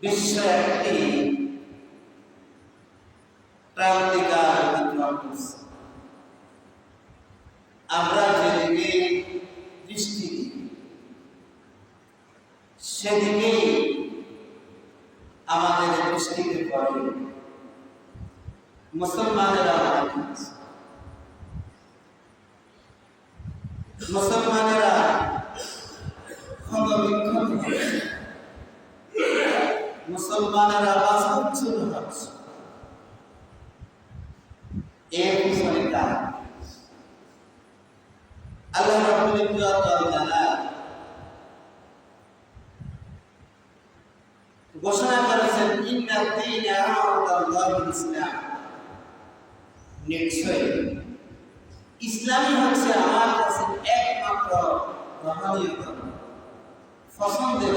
বিশ্ব একটি ক্রান্তিকার অতিক্রম করছে। আমরা যেদিকে দৃষ্টি দিই, সেদিকেই আমাদের দৃষ্টিতে পড়ে মুসলমানেরা মুসলমানেরা মুসলমানেরা বাস্তবচ্যুত হচ্ছে। এর পিছনে কারণ আল্লাহ রাব্বুল ইজ্জত জালাল ঘোষণা করেছেন, ইন্না ইসলামই হচ্ছে আমার কাছে একমাত্র পছন্দের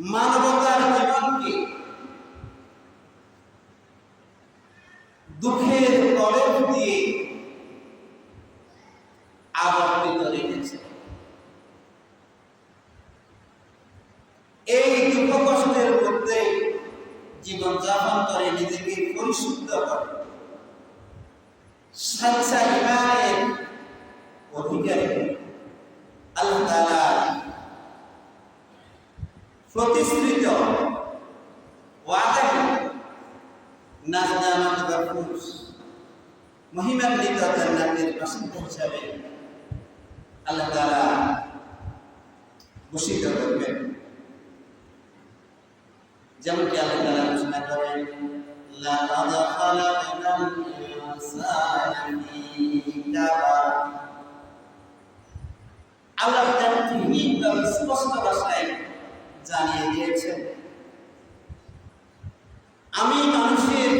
মানবতার জীবনকে দুঃখের কলম দিয়ে আবর্তিত রেখেছে। এই দুঃখ কষ্টের মধ্যে জীবনযাপন করে নিজেকে পরিশুদ্ধ করে। সাচ্চা অধিকারী আল্লাহ প্রতিশ্রুত। ওয়াদা নাজনামাত গাফুস মহিমান্বিত জান্নাতের বাসিন্দা হিসাবে আল্লাহ তাআলা ঘোষিত করবেন। যেমনটি আল্লাহ তাআলা ঘোষণা করেন লাকাদ খালাকনাল ইনসানা ফি স্পষ্ট ভাষায় জানিয়ে দিয়েছেন। আমি মানুষের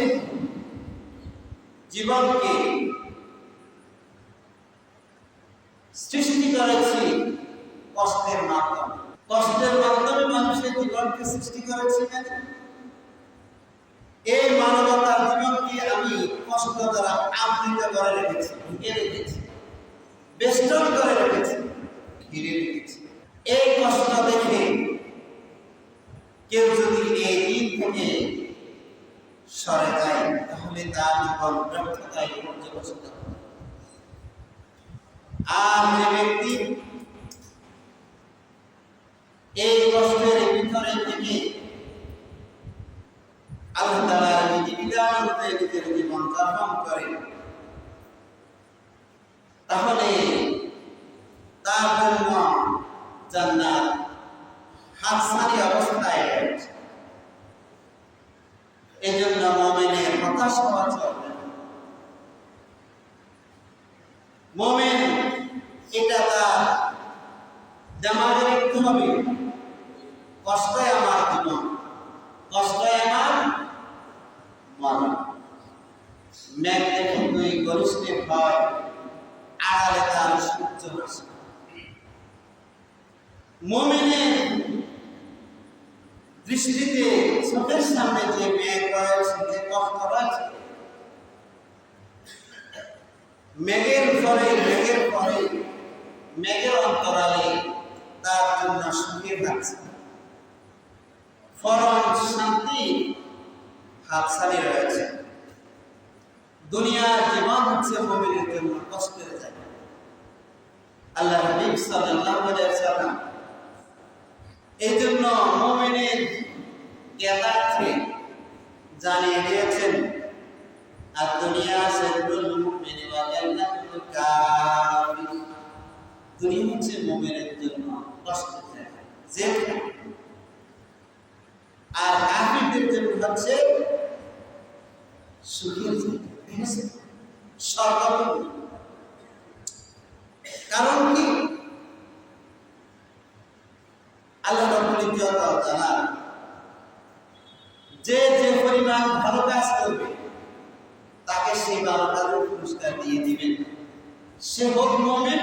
জীবনকে সৃষ্টি করেছি কষ্টের মাধ্যমে। কষ্টের মাধ্যমে মানুষের জীবনকে সৃষ্টি করেছি এই মানবতার জীবনকে আমি কষ্ট দ্বারা আবৃত করে রেখেছি, ঢেকে রেখেছি, বেষ্টন করে রেখেছি, ঘিরে রেখেছি। এই কষ্ট দেখে কেউ যদি এই থেকে সরে যায়, তাহলে তার জীবন ব্যর্থতায় আর যে ব্যক্তি এই কষ্টের ভিতরে থেকে আল্লাহ বিধিবিধান নিজের জীবন করে, তাহলে তার জন্য জান্নাত হাতছানি অবস্থায় রয়েছে এই জন্য মোমেনের হতাশ হওয়া চলবে না। মোমেন, এটা তার। জামাজে রাখতে হবে। কষ্টে আমার জীবন। কষ্টে আমার মরণ মেঘ দেখে দুই গরিষ্ঠে ভয়, আড়ালে তার সূর্য হাসে মোমেনের দৃষ্টিতে চোখের সামনে যে মেঘ রয়েছে যে কষ্ট রয়েছে মেঘের পরে মেঘের পরে, মেঘের অন্তরালে তার জন্য সুখের থাকছে। ফরন শান্তি হাতছানি রয়েছে। দুনিয়ার জীবন হচ্ছে মোমেনের জন্য কষ্টের জায়গা। আল্লাহ হাবিব সাল্লাম এই জন্য মোমেনের জ্ঞাতার্থে জানিয়ে দিয়েছেন, আর দুনিয়া সেরুল মোমেনের জন্য জায়গা আর কাফিরদের জন্য হচ্ছে কারণ কি? যে যে পরিমাণ ভালো কাজ করবে, তাকে সেই ভালো কাজের পুরস্কার দিয়ে দিবেন। সে হোক মুমিন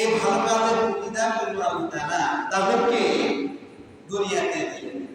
এই ভালো কাজের প্রতিদান আল্লাহ তাআলা তাদেরকে দুনিয়াতে। দিলেন